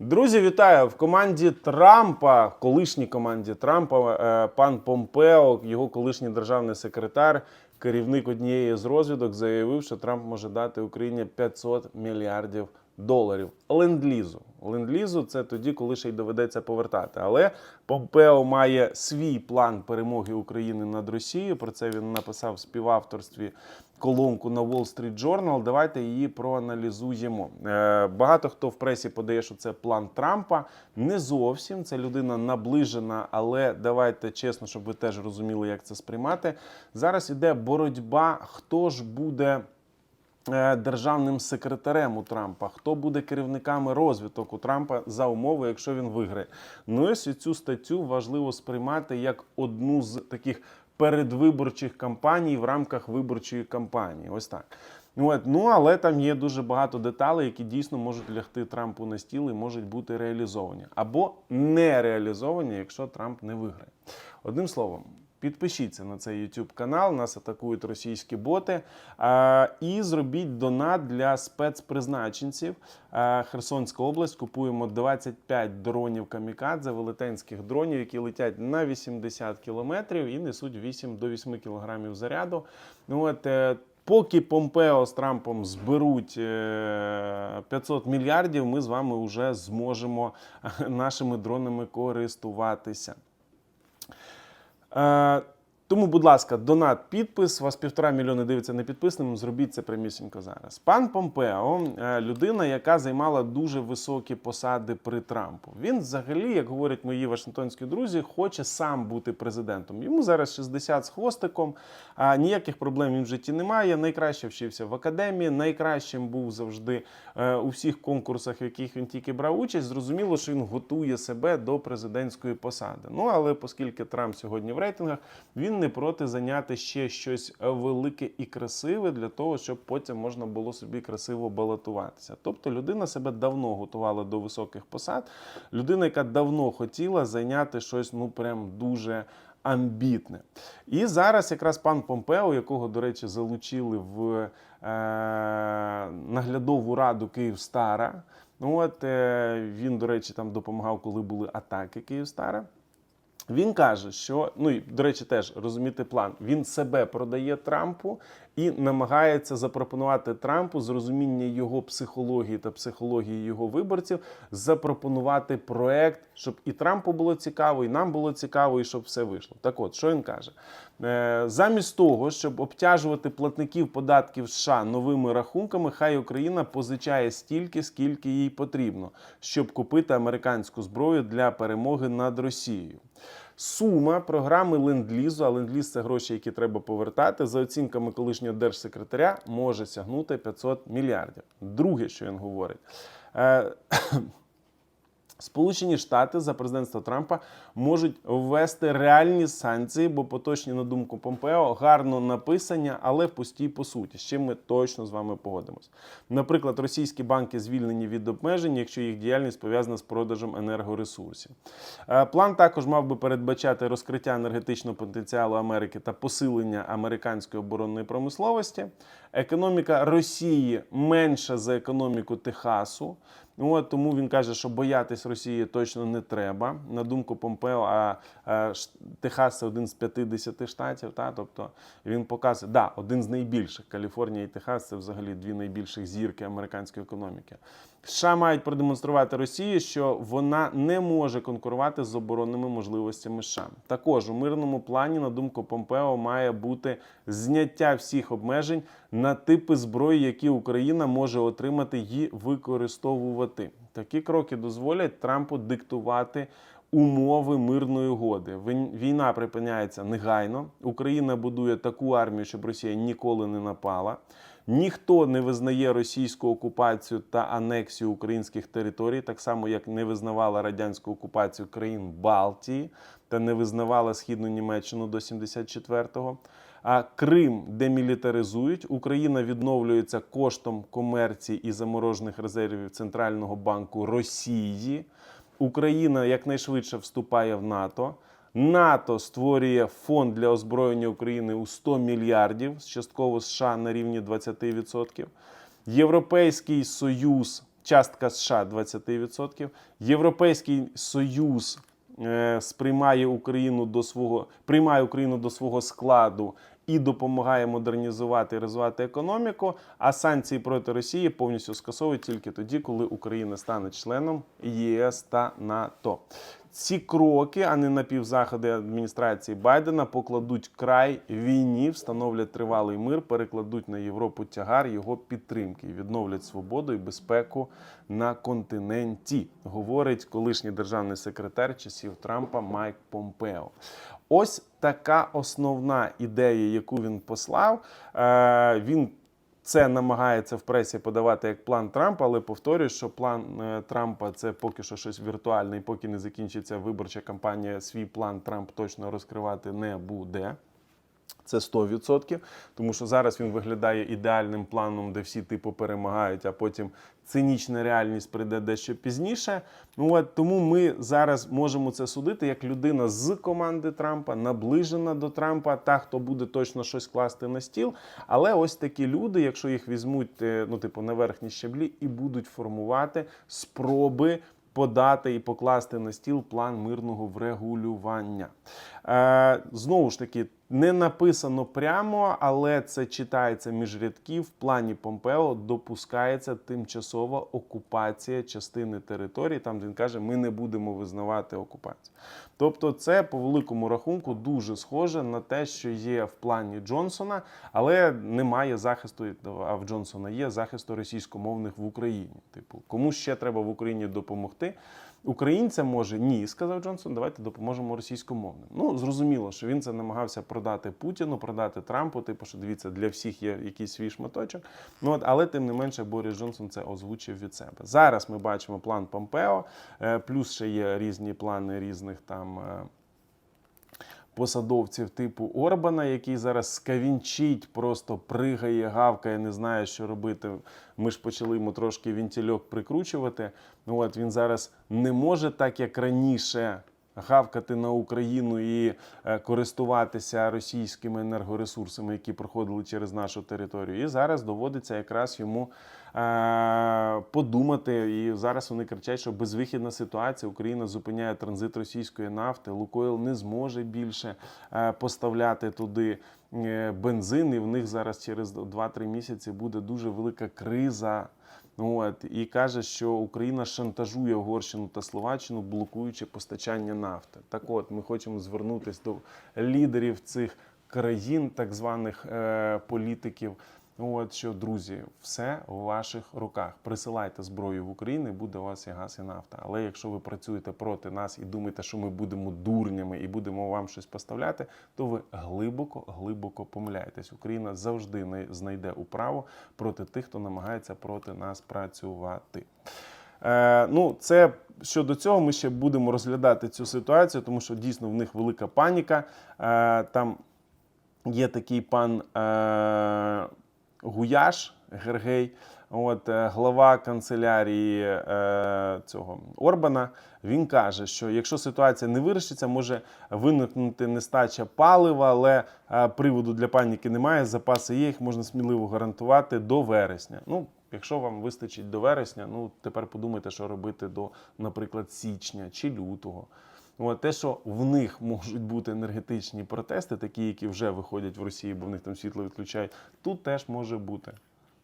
Друзі, вітаю в команді Трампа, колишній команді Трампа, е, пан Помпео, його колишній державний секретар, керівник однієї з розвідок, заявив, що Трамп може дати Україні 500 мільярдів доларів ленд-лізу. Ленд-лізу це тоді, коли ще й доведеться повертати. Але Помпео має свій план перемоги України над Росією. Про це він написав в співавторстві колонку на Wall Street Journal. Давайте її проаналізуємо. Е, Багато хто в пресі подає, що це план Трампа. Не зовсім це людина наближена, але давайте чесно, щоб ви теж розуміли, як це сприймати. Зараз іде боротьба, хто ж буде. Е, Державним секретарем у Трампа, хто буде керівниками розвиток у Трампа за умови, якщо він виграє. Ну ось цю статтю важливо сприймати як одну з таких передвиборчих кампаній в рамках виборчої кампанії. Ось так. Ну але там є дуже багато деталей, які дійсно можуть лягти Трампу на стіл і можуть бути реалізовані або не реалізовані, якщо Трамп не виграє. Одним словом. Підпишіться на цей YouTube канал, нас атакують російські боти. А, і зробіть донат для спецпризначенців. А, Херсонська область купуємо 25 дронів камікадзе, велетенських дронів, які летять на 80 кілометрів і несуть 8 до 8 кілограмів заряду. Ну от е, Поки Помпео з Трампом зберуть е, 500 мільярдів, ми з вами вже зможемо е, нашими дронами користуватися. Uh, тому, будь ласка, донат, підпис. Вас півтора мільйони дивиться непідписним. Зробіть це прямісінько зараз. Пан Помпео, е, людина, яка займала дуже високі посади при Трампу. Він, взагалі, як говорять мої вашингтонські друзі, хоче сам бути президентом. Йому зараз 60 з хвостиком, а ніяких проблем він в житті немає. Найкраще вчився в академії, найкращим був завжди е, у всіх конкурсах, в яких він тільки брав участь. Зрозуміло, що він готує себе до президентської посади. Ну але оскільки Трамп сьогодні в рейтингах, він не проти зайняти ще щось велике і красиве для того, щоб потім можна було собі красиво балотуватися. Тобто людина себе давно готувала до високих посад, людина, яка давно хотіла зайняти щось, ну прям дуже. Амбітне. І зараз якраз пан Помпео, якого, до речі, залучили в е, наглядову раду Київстара. Ну от е, він, до речі, там допомагав, коли були атаки Київстара. Він каже, що ну і до речі, теж розуміти план. Він себе продає Трампу і намагається запропонувати Трампу з розуміння його психології та психології його виборців, запропонувати проект, щоб і Трампу було цікаво, і нам було цікаво, і щоб все вийшло. Так от, що він каже? Е, замість того, щоб обтяжувати платників податків США новими рахунками, хай Україна позичає стільки, скільки їй потрібно, щоб купити американську зброю для перемоги над Росією. Сума програми ленд-лізу, а ленд-ліз – це гроші, які треба повертати, за оцінками колишнього держсекретаря, може сягнути 500 мільярдів. Друге, що він говорить. Сполучені Штати за президентства Трампа можуть ввести реальні санкції, бо поточні, на думку Помпео, гарно написані, але пусті по суті. З чим ми точно з вами погодимось. Наприклад, російські банки звільнені від обмежень, якщо їх діяльність пов'язана з продажем енергоресурсів. Е, План також мав би передбачати розкриття енергетичного потенціалу Америки та посилення американської оборонної промисловості. Економіка Росії менша за економіку Техасу. От тому він каже, що боятись Росії точно не треба. На думку Помпео, а, а Техас це один з 50 штатів. Та? Тобто він показує, да, один з найбільших. Каліфорнія і Техас це взагалі дві найбільших зірки американської економіки. США мають продемонструвати Росії, що вона не може конкурувати з оборонними можливостями США. Також у мирному плані, на думку Помпео, має бути зняття всіх обмежень на типи зброї, які Україна може отримати і використовувати. Такі кроки дозволять Трампу диктувати. Умови мирної угоди. Війна припиняється негайно. Україна будує таку армію, щоб Росія ніколи не напала. Ніхто не визнає російську окупацію та анексію українських територій, так само як не визнавала радянську окупацію країн Балтії та не визнавала східну Німеччину до 74-го. А Крим демілітаризують. Україна відновлюється коштом комерції і заморожених резервів Центрального банку Росії. Україна якнайшвидше вступає в НАТО. НАТО створює фонд для озброєння України у 100 мільярдів, частково США на рівні 20%. Європейський Союз частка США 20%. Європейський Союз е, сприймає Україну до свого приймає Україну до свого складу і допомагає модернізувати і розвивати економіку. А санкції проти Росії повністю скасовують тільки тоді, коли Україна стане членом ЄС та НАТО. Ці кроки, а не напівзаходи адміністрації Байдена, покладуть край війні, встановлять тривалий мир, перекладуть на Європу тягар його підтримки відновлять свободу і безпеку на континенті, говорить колишній державний секретар часів Трампа Майк Помпео. Ось така основна ідея, яку він послав. Е, Він це намагається в пресі подавати як план Трампа, але повторюю, що план е, Трампа це поки що щось віртуальне, і поки не закінчиться виборча кампанія, свій план Трамп точно розкривати не буде. Це 100%, тому що зараз він виглядає ідеальним планом, де всі типу перемагають, а потім цинічна реальність прийде дещо пізніше. Ну от тому ми зараз можемо це судити як людина з команди Трампа, наближена до Трампа, та хто буде точно щось класти на стіл. Але ось такі люди, якщо їх візьмуть, е, ну типу на верхні щеблі, і будуть формувати спроби подати і покласти на стіл план мирного врегулювання. Е, знову ж таки, не написано прямо, але це читається між рядків. В плані Помпео допускається тимчасова окупація частини території, там він каже, ми не будемо визнавати окупацію. Тобто, це по великому рахунку дуже схоже на те, що є в плані Джонсона, але немає захисту. А в Джонсона є захисту російськомовних в Україні. Типу, кому ще треба в Україні допомогти? Українцям може ні, сказав Джонсон. Давайте допоможемо російськомовним. Ну зрозуміло, що він це намагався продати Путіну, продати Трампу. Типу, що дивіться, для всіх є якийсь свій шматочок. Ну от, але тим не менше, Борис Джонсон це озвучив від себе. Зараз ми бачимо план Помпео, е, плюс ще є різні плани різних там. Посадовців типу Орбана, який зараз скавінчить, просто пригає, гавкає, не знає, що робити. Ми ж почали йому трошки вінтільок прикручувати. От він зараз не може так, як раніше, гавкати на Україну і е, користуватися російськими енергоресурсами, які проходили через нашу територію. І зараз доводиться якраз йому е, подумати. І зараз вони кричать, що безвихідна ситуація. Україна зупиняє транзит російської нафти. Лукойл не зможе більше е, поставляти туди бензин. І в них зараз через 2-3 місяці буде дуже велика криза. От, і каже, що Україна шантажує Угорщину та Словаччину, блокуючи постачання нафти. Так от, ми хочемо звернутися до лідерів цих країн, так званих е, політиків. От що, друзі, все у ваших руках. Присилайте зброю в Україну, буде у вас і газ, і нафта. Але якщо ви працюєте проти нас і думаєте, що ми будемо дурнями і будемо вам щось поставляти, то ви глибоко, глибоко помиляєтесь. Україна завжди не- знайде управу проти тих, хто намагається проти нас працювати. Е, ну, це щодо цього ми ще будемо розглядати цю ситуацію, тому що дійсно в них велика паніка. Е, там є такий пан е, Гуяш Гергей, от, е, глава канцелярії е, цього Орбана. Він каже, що якщо ситуація не вирішиться, може виникнути нестача палива, але е, приводу для паніки немає. Запаси є, їх можна сміливо гарантувати до вересня. Ну, Якщо вам вистачить до вересня, ну тепер подумайте, що робити до, наприклад, січня чи лютого. От, те, що в них можуть бути енергетичні протести, такі, які вже виходять в Росії, бо в них там світло відключають, тут теж може бути.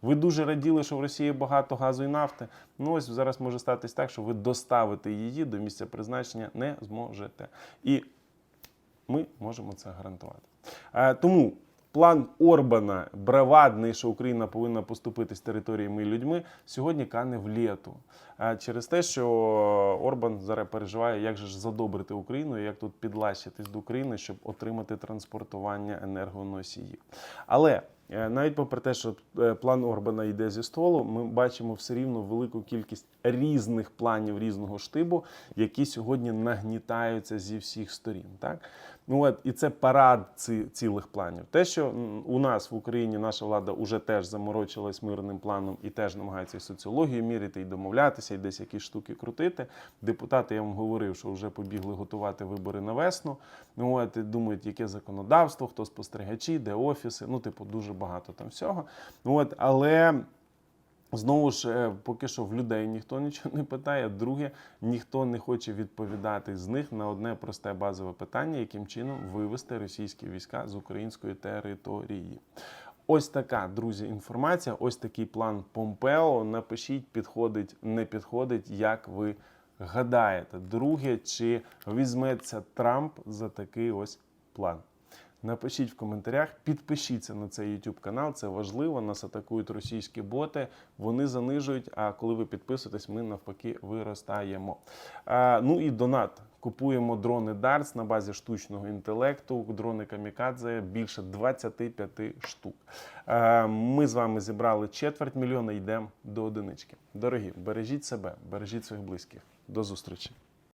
Ви дуже раділи, що в Росії багато газу і нафти. Ну ось зараз може статись так, що ви доставити її до місця призначення не зможете. І ми можемо це гарантувати. Е, Тому план Орбана бравадний, що Україна повинна поступити з територіями і людьми, сьогодні кане в літу. Через те, що Орбан зараз переживає, як же ж задобрити Україну, як тут підлащитись до України, щоб отримати транспортування енергоносіїв. Але е, навіть попри те, що е, план Орбана йде зі столу, ми бачимо все рівно велику кількість різних планів різного штибу, які сьогодні нагнітаються зі всіх сторін. Так? Ну от і це парад ці, цілих планів. Те, що у нас в Україні наша влада вже теж заморочилась мирним планом і теж намагається соціологію міряти, і домовлятися, і десь якісь штуки крутити. Депутати, я вам говорив, що вже побігли готувати вибори на весну. Ну от думають, яке законодавство, хто спостерігачі, де офіси. Ну, типу, дуже багато там всього. Ну от, але. Знову ж, е, поки що в людей ніхто нічого не питає. Друге, ніхто не хоче відповідати з них на одне просте базове питання, яким чином вивести російські війська з української території. Ось така, друзі, інформація. Ось такий план Помпео. Напишіть, підходить, не підходить, як ви гадаєте. Друге, чи візьметься Трамп за такий ось план? Напишіть в коментарях, підпишіться на цей YouTube канал, це важливо. Нас атакують російські боти, вони занижують. А коли ви підписуєтесь, ми навпаки виростаємо. А, ну і донат. Купуємо дрони Дарс на базі штучного інтелекту, дрони Камікадзе більше 25 штук. Ми з вами зібрали четверть мільйона, йдемо до одинички. Дорогі, бережіть себе, бережіть своїх близьких. До зустрічі.